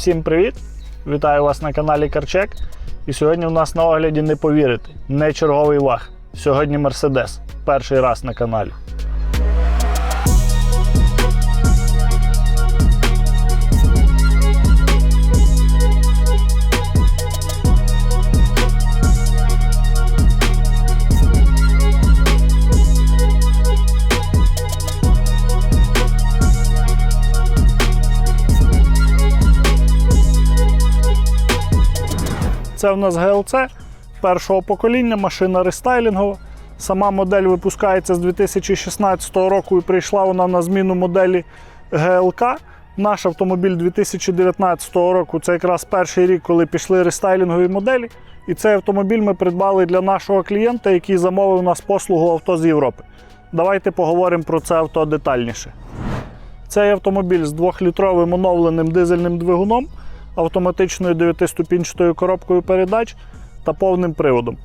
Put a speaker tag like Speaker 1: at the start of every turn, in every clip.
Speaker 1: Всім привіт! Вітаю вас на каналі Карчек. І сьогодні у нас на огляді не повірите, не черговий ваг. Сьогодні Мерседес. Перший раз на каналі. Це у нас ГЛЦ першого покоління, машина рестайлінгова. Сама модель випускається з 2016 року і прийшла вона на зміну моделі ГЛК. Наш автомобіль 2019 року це якраз перший рік, коли пішли рестайлінгові моделі. І цей автомобіль ми придбали для нашого клієнта, який замовив нас послугу авто з Європи. Давайте поговоримо про це авто детальніше. Цей автомобіль з 2-літровим оновленим дизельним двигуном, автоматичною 9-ступінчатою коробкою передач та повним приводом.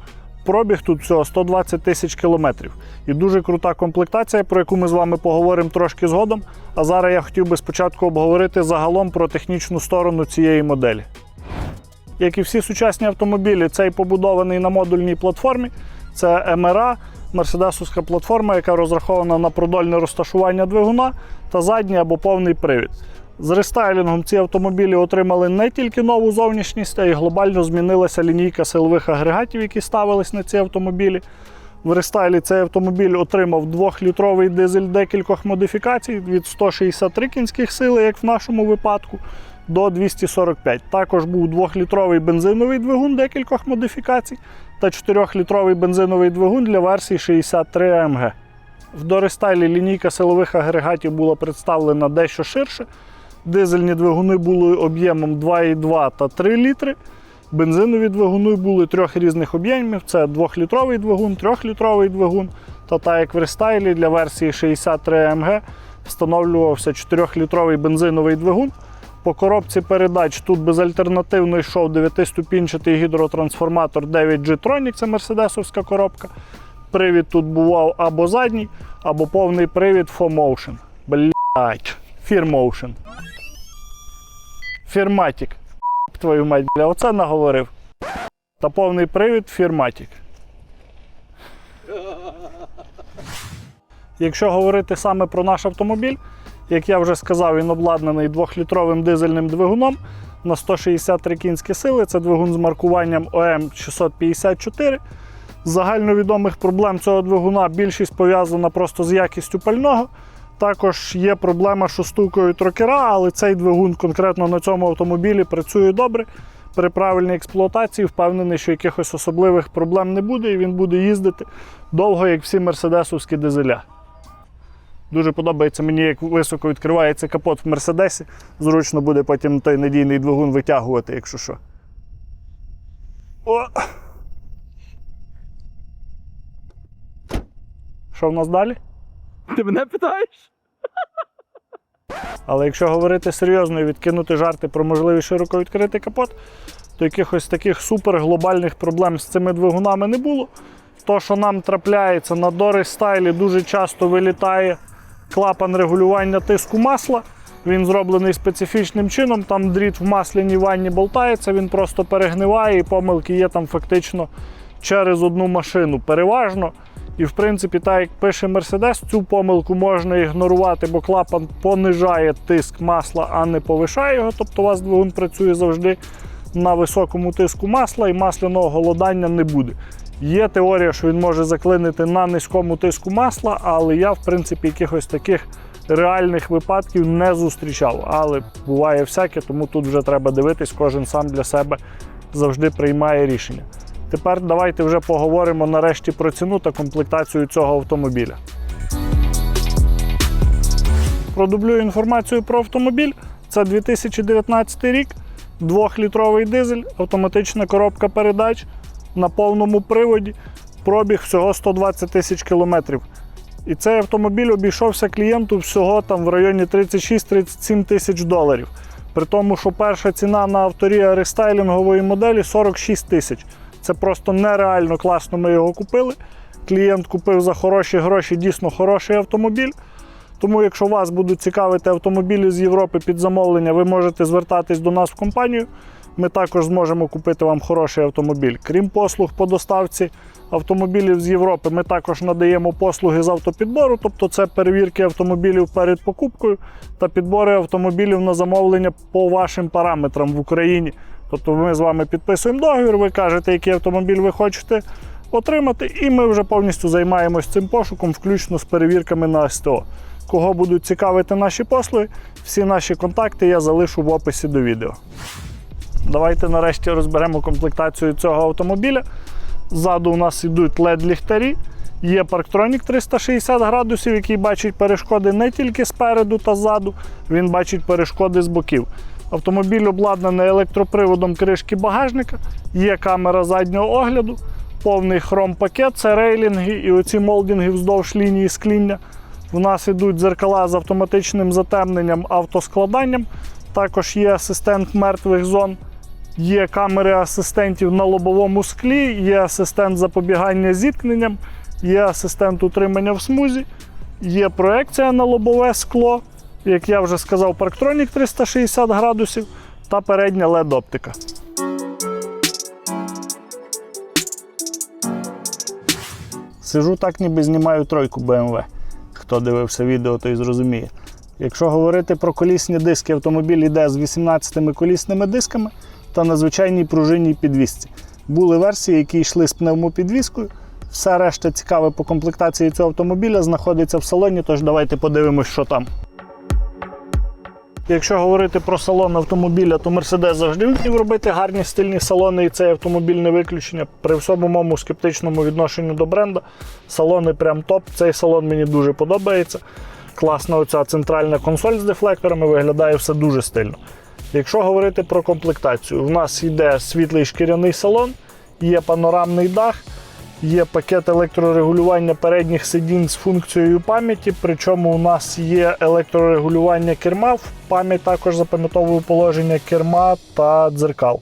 Speaker 1: Пробіг тут всього 120 тисяч кілометрів. І дуже крута комплектація, про яку ми з вами поговоримо трошки згодом. А зараз я хотів би спочатку обговорити загалом про технічну сторону цієї моделі. Як і всі сучасні автомобілі, цей побудований на модульній платформі. Це МРА, мерседесовська платформа, яка розрахована на продольне розташування двигуна та задній або повний привід. З рестайлінгом ці автомобілі отримали не тільки нову зовнішність, а й глобально змінилася лінійка силових агрегатів, які ставились на ці автомобілі. В рестайлі цей автомобіль отримав 2-літровий дизель декількох модифікацій від 163 кінських сили, як в нашому випадку, до 245. Також був 2-літровий бензиновий двигун декількох модифікацій та 4-літровий бензиновий двигун для версії 63 AMG. В дорестайлі лінійка силових агрегатів була представлена дещо ширше. Дизельні двигуни були об'ємом 2,2 та 3 літри. Бензинові двигуни були трьох різних об'ємів: це 2-літровий двигун, 3-літровий двигун. Та так як в рестайлі для версії 63 AMG встановлювався 4-літровий бензиновий двигун. По коробці передач тут безальтернативно йшов 9-ступінчатий гідротрансформатор 9G Tronic, це мерседесовська коробка. Привід тут бував або задній, або повний привід 4Motion. Блять, Motion. Фірматік. Твою мать, бля, оце наговорив. Та повний привід Фірматік. Якщо говорити саме про наш автомобіль, як я вже сказав, він обладнаний 2-літровим дизельним двигуном на 163 кінські сили. Це двигун з маркуванням ОМ 654. З загальновідомих проблем цього двигуна більшість пов'язана просто з якістю пального. Також є проблема, що стукають трокера, але цей двигун конкретно на цьому автомобілі працює добре. При правильній експлуатації впевнений, що якихось особливих проблем не буде, і він буде їздити довго, як всі мерседесовські дизеля. Дуже подобається мені, як високо відкривається капот в Мерседесі. Зручно буде потім той надійний двигун витягувати, якщо що. О! Що в нас далі?
Speaker 2: Ти мене питаєш?
Speaker 1: Але якщо говорити серйозно і відкинути жарти про можливість широко відкрити капот, то якихось таких суперглобальних проблем з цими двигунами не було. То, що нам трапляється на Дори стайлі, дуже часто вилітає клапан регулювання тиску масла. Він зроблений специфічним чином, там дріт в масляній ванні болтається, він просто перегниває, і помилки є там фактично через одну машину. Переважно. І в принципі, так як пише Мерседес, цю помилку можна ігнорувати, бо клапан понижає тиск масла, а не повишає його. Тобто у вас двигун працює завжди на високому тиску масла і масляного голодання не буде. Є теорія, що він може заклинити на низькому тиску масла, але я, в принципі, якихось таких реальних випадків не зустрічав. Але буває всяке, тому тут вже треба дивитись, кожен сам для себе завжди приймає рішення. Тепер давайте вже поговоримо нарешті про ціну та комплектацію цього автомобіля. Продублюю інформацію про автомобіль. Це 2019 рік, 2-літровий дизель, автоматична коробка передач на повному приводі, пробіг всього 120 тисяч кілометрів. І цей автомобіль обійшовся клієнту всього там в районі 36-37 тисяч доларів. При тому, що перша ціна на авторія рестайлінгової моделі 46 тисяч. Це просто нереально класно ми його купили. Клієнт купив за хороші гроші дійсно хороший автомобіль. Тому, якщо вас будуть цікавити автомобілі з Європи під замовлення, ви можете звертатись до нас в компанію. Ми також зможемо купити вам хороший автомобіль. Крім послуг по доставці автомобілів з Європи, ми також надаємо послуги з автопідбору, тобто це перевірки автомобілів перед покупкою та підбори автомобілів на замовлення по вашим параметрам в Україні. Тобто ми з вами підписуємо договір, ви кажете, який автомобіль ви хочете отримати, і ми вже повністю займаємось цим пошуком, включно з перевірками на СТО. Кого будуть цікавити наші послуги, всі наші контакти я залишу в описі до відео. Давайте нарешті розберемо комплектацію цього автомобіля. Ззаду у нас йдуть LED-ліхтарі. Є парктронік 360 градусів, який бачить перешкоди не тільки спереду та ззаду, він бачить перешкоди з боків. Автомобіль обладнаний електроприводом кришки багажника, є камера заднього огляду, повний хром-пакет, це рейлінги і оці молдинги вздовж лінії скління. У нас йдуть дзеркала з автоматичним затемненням, автоскладанням. Також є асистент мертвих зон. Є камери асистентів на лобовому склі, є асистент запобігання зіткненням, є асистент утримання в смузі, є проекція на лобове скло, як я вже сказав, парктронік 360 градусів та передня LED-оптика. Сижу так, ніби знімаю тройку BMW. Хто дивився відео, той зрозуміє. Якщо говорити про колісні диски, автомобіль йде з 18 колісними дисками та на звичайній пружинній підвісці. Були версії, які йшли з пневмопідвіскою. Все решта цікаве по комплектації цього автомобіля знаходиться в салоні, тож давайте подивимось, що там. Якщо говорити про салон автомобіля, то Mercedes завжди вмів робити гарні стильні салони, і цей автомобіль не виключення. При всьому моєму скептичному відношенню до бренда. Салони прям топ. Цей салон мені дуже подобається. Класна оця центральна консоль з дефлекторами, виглядає все дуже стильно. Якщо говорити про комплектацію, в нас йде світлий шкіряний салон, є панорамний дах, є пакет електрорегулювання передніх сидінь з функцією пам'яті. Причому у нас є електрорегулювання керма, в пам'ять також запам'ятовує положення керма та дзеркал.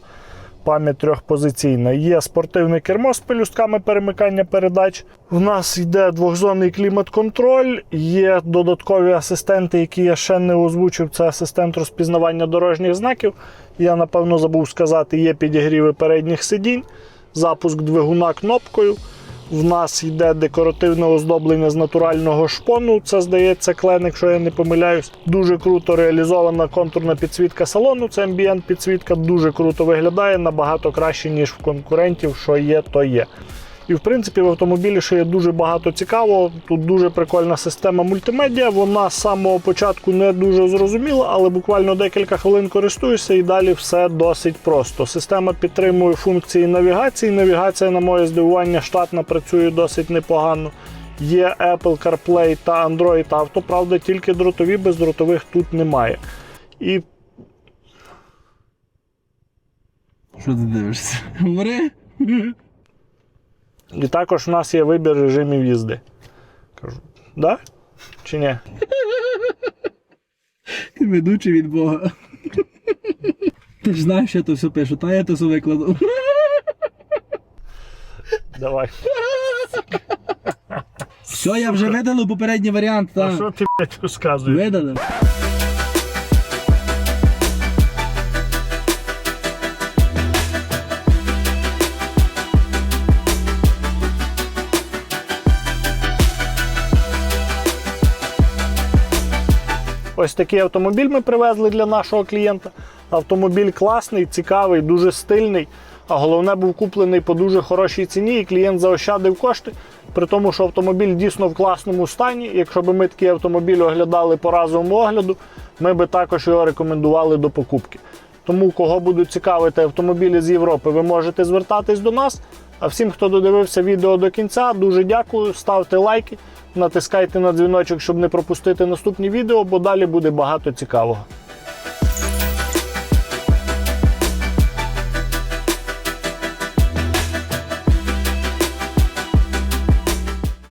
Speaker 1: Пам'ять трьохпозиційна. Є спортивне кермо з пелюстками перемикання передач. В нас йде двохзонний клімат-контроль, є додаткові асистенти, які я ще не озвучив. Це асистент розпізнавання дорожніх знаків. Я напевно забув сказати, є підігріви передніх сидінь, запуск двигуна кнопкою. В нас йде декоративне оздоблення з натурального шпону. Це здається клен, якщо я не помиляюсь. Дуже круто реалізована контурна підсвітка салону. Це амбієнт підсвітка дуже круто виглядає, набагато краще, ніж в конкурентів. Що є, то є. І в принципі в автомобілі ще є дуже багато цікавого. Тут дуже прикольна система мультимедіа. Вона з самого початку не дуже зрозуміла, але буквально декілька хвилин користуюся і далі все досить просто. Система підтримує функції навігації. Навігація, на моє здивування, штатна працює досить непогано. Є Apple CarPlay та Android Auto, правда, тільки дротові, бездротових тут немає. І
Speaker 2: Що ти дивишся? Говори.
Speaker 1: І також в нас є вибір режимів їзди. Кажу, да? Чи ні?
Speaker 2: Ведучий від Бога. Ти ж знаєш, що я то все пишу, та я то все викладу.
Speaker 1: Давай.
Speaker 2: Все, я вже видалив попередній варіант,
Speaker 1: А що ти блядь, розказуєш?
Speaker 2: Видалив.
Speaker 1: Ось такий автомобіль ми привезли для нашого клієнта. Автомобіль класний, цікавий, дуже стильний. А головне був куплений по дуже хорошій ціні, і клієнт заощадив кошти. При тому, що автомобіль дійсно в класному стані. Якщо б ми такий автомобіль оглядали по разовому огляду, ми би також його рекомендували до покупки. Тому, кого будуть цікавити автомобілі з Європи, ви можете звертатись до нас. А всім, хто додивився відео до кінця, дуже дякую. Ставте лайки, натискайте на дзвіночок, щоб не пропустити наступні відео, бо далі буде багато цікавого.